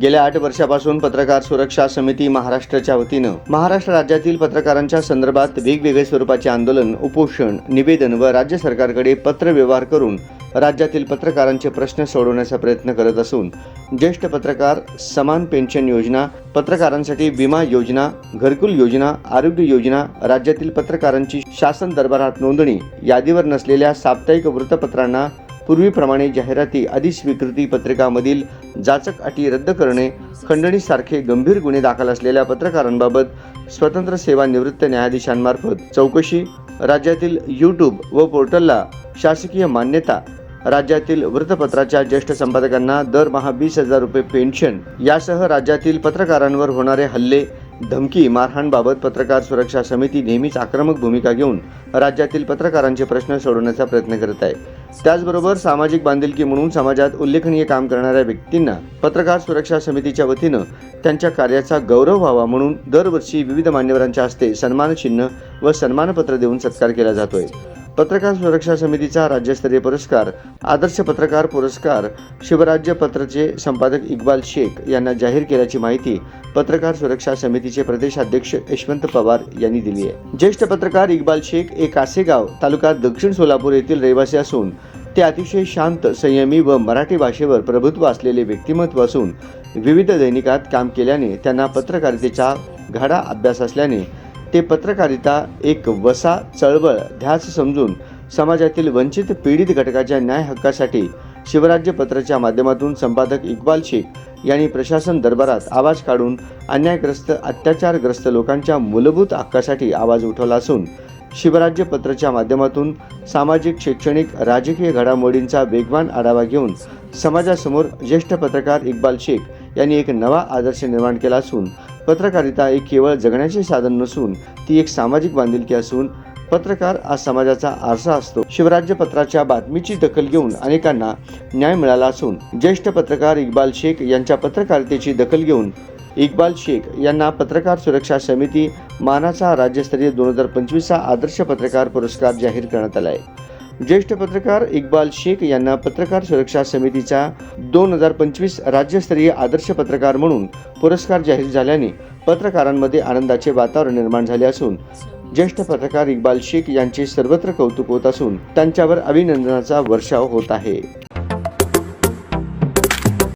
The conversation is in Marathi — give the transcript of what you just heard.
गेल्या आठ वर्षापासून पत्रकार सुरक्षा समिती महाराष्ट्राच्या वतीनं महाराष्ट्र राज्यातील पत्रकारांच्या संदर्भात वेगवेगळे स्वरूपाचे आंदोलन उपोषण निवेदन व राज्य सरकारकडे पत्रव्यवहार करून राज्यातील पत्रकारांचे प्रश्न सोडवण्याचा प्रयत्न करत असून ज्येष्ठ पत्रकार समान पेन्शन योजना पत्रकारांसाठी विमा योजना घरकुल योजना आरोग्य योजना राज्यातील पत्रकारांची शासन दरबारात नोंदणी यादीवर नसलेल्या साप्ताहिक वृत्तपत्रांना पूर्वीप्रमाणे जाहिराती अधिस्वीकृती पत्रिकामधील जाचक अटी रद्द करणे खंडणीसारखे गंभीर गुन्हे दाखल असलेल्या पत्रकारांबाबत स्वतंत्र सेवा निवृत्त न्यायाधीशांमार्फत चौकशी राज्यातील यूट्यूब व पोर्टलला शासकीय मान्यता राज्यातील वृत्तपत्राच्या ज्येष्ठ संपादकांना दरमहा वीस हजार रुपये पेन्शन यासह राज्यातील पत्रकारांवर होणारे हल्ले धमकी मारहाणबाबत पत्रकार सुरक्षा समिती नेहमीच आक्रमक भूमिका घेऊन राज्यातील पत्रकारांचे प्रश्न सोडवण्याचा प्रयत्न करत आहे. त्याचबरोबर सामाजिक बांधिलकी म्हणून समाजात उल्लेखनीय काम करणाऱ्या व्यक्तींना पत्रकार सुरक्षा समितीच्या वतीनं त्यांच्या कार्याचा गौरव व्हावा म्हणून दरवर्षी विविध मान्यवरांच्या हस्ते सन्मानचिन्ह व सन्मानपत्र देऊन सत्कार केला जातोय. पत्रकार सुरक्षा समितीचा राज्यस्तरीय पुरस्कार आदर्श पत्रकार पुरस्कार शिवराज्य पत्रचे संपादक इक्बाल शेख यांना जाहीर केल्याची माहिती पत्रकार सुरक्षा समितीचे प्रदेशाध्यक्ष यशवंत पवार यांनी दिली आहे. ज्येष्ठ पत्रकार इक्बाल शेख एक कासेगाव तालुका दक्षिण सोलापूर येथील रहिवासी असून ते अतिशय शांत संयमी व मराठी भाषेवर प्रभुत्व असलेले व्यक्तिमत्व असून विविध दैनिकात काम केल्याने त्यांना पत्रकारितेचा घडा अभ्यास असल्याने ते पत्रकारिता एक वसा चळवळ ध्यास समजून समाजातील वंचित पीडित घटकाच्या न्याय हक्कासाठी शिवराज्य पत्राच्या माध्यमातून संपादक इक्बाल शेख यांनी प्रशासन दरबारात आवाज काढून अन्यायग्रस्त अत्याचारग्रस्त लोकांच्या मूलभूत हक्कासाठी आवाज उठवला असून शिवराज्य पत्राच्या माध्यमातून सामाजिक शैक्षणिक राजकीय घडामोडींचा वेगवान आढावा घेऊन समाजासमोर ज्येष्ठ पत्रकार इक्बाल शेख यांनी एक नवा आदर्श निर्माण केला असून पत्रकारिता एक केवळ जगण्याचे साधन नसून ती एक सामाजिक बांधिलकी असून पत्रकार हा समाजाचा आरसा असतो. शिवराज्य पत्राच्या बातमीची दखल घेऊन अनेकांना न्याय मिळाला असून ज्येष्ठ पत्रकार इक्बाल शेख यांच्या पत्रकारितेची दखल घेऊन इक्बाल शेख यांना पत्रकार सुरक्षा समिती मानाचा राज्यस्तरीय दोन हजार पंचवीसचा आदर्श पत्रकार पुरस्कार जाहीर करण्यात आला आहे ज्येष्ठ पत्रकार इक्बाल शेख यांना पत्रकार सुरक्षा समितीचा दोन हजार पंचवीस राज्यस्तरीय आदर्श पत्रकार म्हणून पुरस्कार जाहीर झाल्याने पत्रकारांमध्ये आनंदाचे वातावरण निर्माण झाले असून ज्येष्ठ पत्रकार इक्बाल शेख यांचे सर्वत्र कौतुक होत असून त्यांच्यावर अभिनंदनाचा वर्षाव होत आहे.